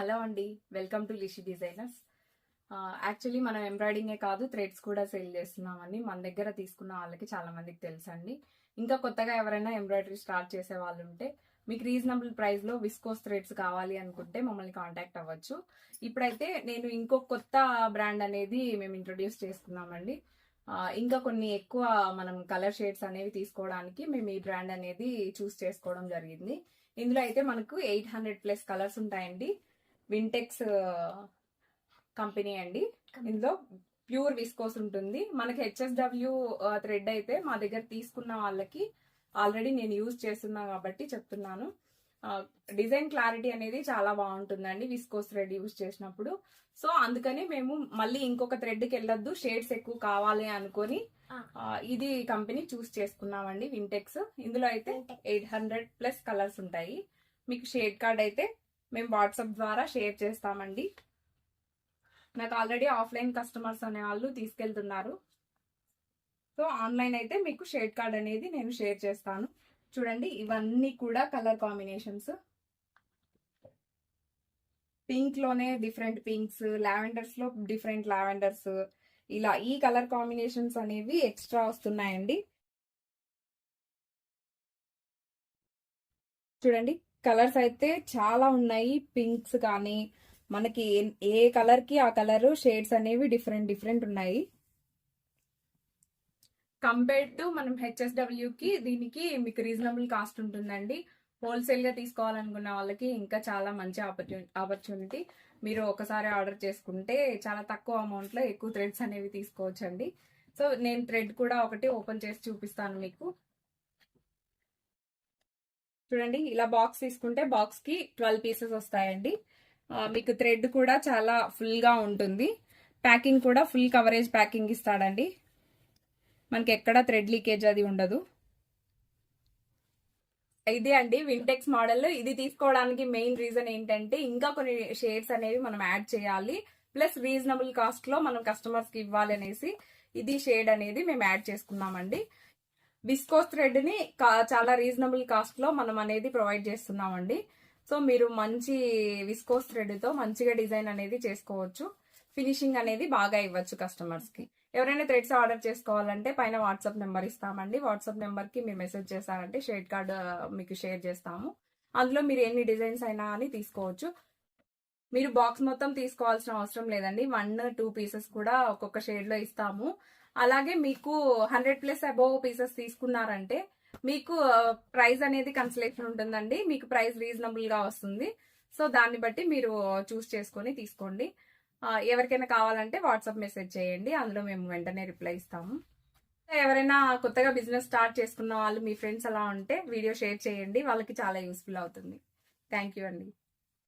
Hello అండి welcome to Lishi designers. Actually మనం ఎంబ్రాయిడింగే కాదు థ్రెడ్స్ కూడా సేల్ చేస్తున్నామండి. మన దగ్గర తీసుకున్న వాళ్ళకి చాలా మందికి తెలుసండి. ఇంకా కొత్తగా ఎవరైనా ఎంబ్రాయిడరీ స్టార్ట్ చేసే వాళ్ళు ఉంటే మీకు రీజనబుల్ ప్రైస్లో విస్కోస్ థ్రెడ్స్ కావాలి అనుకుంటే మమ్మల్ని కాంటాక్ట్ అవ్వచ్చు. ఇప్పుడైతే నేను ఇంకో కొత్త బ్రాండ్ అనేది మేము ఇంట్రొడ్యూస్ చేస్తున్నామండి ఇంకా కొన్ని ఎక్కువ మనం కలర్ షేడ్స్ అనేవి తీసుకోవడానికి మేము ఈ బ్రాండ్ అనేది చూస్ చేసుకోవడం జరిగింది. ఇందులో అయితే మనకు ఎయిట్ హండ్రెడ్ ప్లస్ కలర్స్ ఉంటాయండి. వింటెక్స్ కంపెనీ అండి. ఇందులో ప్యూర్ విస్కోస్ ఉంటుంది. మనకి హెచ్ఎస్డబ్ల్యూ థ్రెడ్ అయితే మా దగ్గర తీసుకున్న వాళ్ళకి ఆల్రెడీ నేను యూజ్ చేస్తున్నా కాబట్టి చెప్తున్నాను. డిజైన్ క్లారిటీ అనేది చాలా బాగుంటుందండి విస్కోస్ థ్రెడ్ యూజ్ చేసినప్పుడు. సో అందుకని మేము మళ్ళీ ఇంకొక థ్రెడ్కి వెళ్ళొద్దు. షేడ్స్ ఎక్కువ కావాలి అనుకొని ఇది కంపెనీ చూస్ చేసుకున్నామండి వింటెక్స్ ఇందులో అయితే ఎయిట్ హండ్రెడ్ ప్లస్ కలర్స్ ఉంటాయి. మీకు షేడ్ కార్డ్ అయితే మేము వాట్సాప్ ద్వారా షేర్ చేస్తామండి. నాకు ఆల్రెడీ ఆఫ్లైన్ కస్టమర్స్ అనే వాళ్ళు తీసుకెళ్తున్నారు. సో ఆన్లైన్ అయితే మీకు షేడ్ కార్డ్ అనేది నేను షేర్ చేస్తాను. చూడండి ఇవన్నీ కూడా కలర్ కాంబినేషన్స్. పింక్లోనే డిఫరెంట్ పింక్స్ లావెండర్స్లో డిఫరెంట్ లావెండర్స్. ఇలా ఈ కలర్ కాంబినేషన్స్ అనేవి ఎక్స్ట్రా వస్తున్నాయండి. చూడండి కలర్స్ అయితే చాలా ఉన్నాయి. పింక్స్ కానీ మనకి ఏ- ఏ ఆ కలర్ షేడ్స్ అనేవి డిఫరెంట్ డిఫరెంట్ ఉన్నాయి. కంపేర్డ్ టు మనం హెచ్ఎస్డబ్ల్యూకి దీనికి మీకు రీజనబుల్ కాస్ట్ ఉంటుందండి. హోల్సేల్గా తీసుకోవాలనుకున్న వాళ్ళకి ఇంకా చాలా మంచి ఆపర్చునిటీ ఆపర్చునిటీ. మీరు ఒకసారి ఆర్డర్ చేసుకుంటే చాలా తక్కువ అమౌంట్లో ఎక్కువ థ్రెడ్స్ అనేవి తీసుకోవచ్చండి. సో నేను థ్రెడ్ కూడా ఒకటి ఓపెన్ చేసి చూపిస్తాను మీకు. చూడండి ఇలా బాక్స్ తీసుకుంటే బాక్స్కి ట్వెల్వ్ పీసెస్ వస్తాయండి. మీకు థ్రెడ్ కూడా చాలా ఫుల్గా ఉంటుంది. ప్యాకింగ్ కూడా ఫుల్ కవరేజ్ ప్యాకింగ్ ఇస్తాడండి. మనకి ఎక్కడ థ్రెడ్ లీకేజ్ అది ఉండదు. ఇదే అండి వింటెక్స్ మోడల్ ఇది తీసుకోవడానికి మెయిన్ రీజన్ ఏంటంటే ఇంకా కొన్ని షేడ్స్ అనేవి మనం యాడ్ చేయాలి. ప్లస్ రీజనబుల్ కాస్ట్లో మనం కస్టమర్స్కి ఇవ్వాలి అనేసి ఇది షేడ్ అనేది మేము యాడ్ చేసుకున్నామండి. విస్కోస్ థ్రెడ్ని కా- చాలా రీజనబుల్ కాస్ట్లో మనం అనేది ప్రొవైడ్ చేస్తున్నామండి. సో మీరు మంచి విస్కోస్ థ్రెడ్తో మంచిగా డిజైన్ అనేది చేసుకోవచ్చు. ఫినిషింగ్ అనేది బాగా ఇవ్వచ్చు కస్టమర్స్కి ఎవరైనా థ్రెడ్స్ ఆర్డర్ చేసుకోవాలంటే పైన వాట్సాప్ నెంబర్ ఇస్తామండి. వాట్సాప్ నెంబర్కి మీరు మెసేజ్ చేశారంటే షేడ్ కార్డ్ మీకు షేర్ చేస్తాము. అందులో మీరు ఎన్ని డిజైన్స్ అయినా అని తీసుకోవచ్చు. మీరు బాక్స్ మొత్తం తీసుకోవాల్సిన అవసరం లేదండి. వన్ టూ పీసెస్ కూడా ఒక్కొక్క షేడ్లో ఇస్తాము. అలాగే మీకు హండ్రెడ్ ప్లస్ అబోవ్ పీసెస్ తీసుకున్నారంటే మీకు ప్రైస్ అనేది కన్సలేషన్ ఉంటుందండి. మీకు ప్రైస్ రీజనబుల్గా వస్తుంది. సో దాన్ని బట్టి మీరు చూస్ చేసుకొని తీసుకోండి. ఎవరికైనా కావాలంటే వాట్సాప్ మెసేజ్ చేయండి. అందులో మేము వెంటనే రిప్లై ఇస్తాము. ఎవరైనా కొత్తగా బిజినెస్ స్టార్ట్ చేసుకున్న వాళ్ళు మీ ఫ్రెండ్స్ అలా ఉంటే వీడియో షేర్ చేయండి. వాళ్ళకి చాలా యూస్ఫుల్ అవుతుంది. థ్యాంక్ యూ అండి.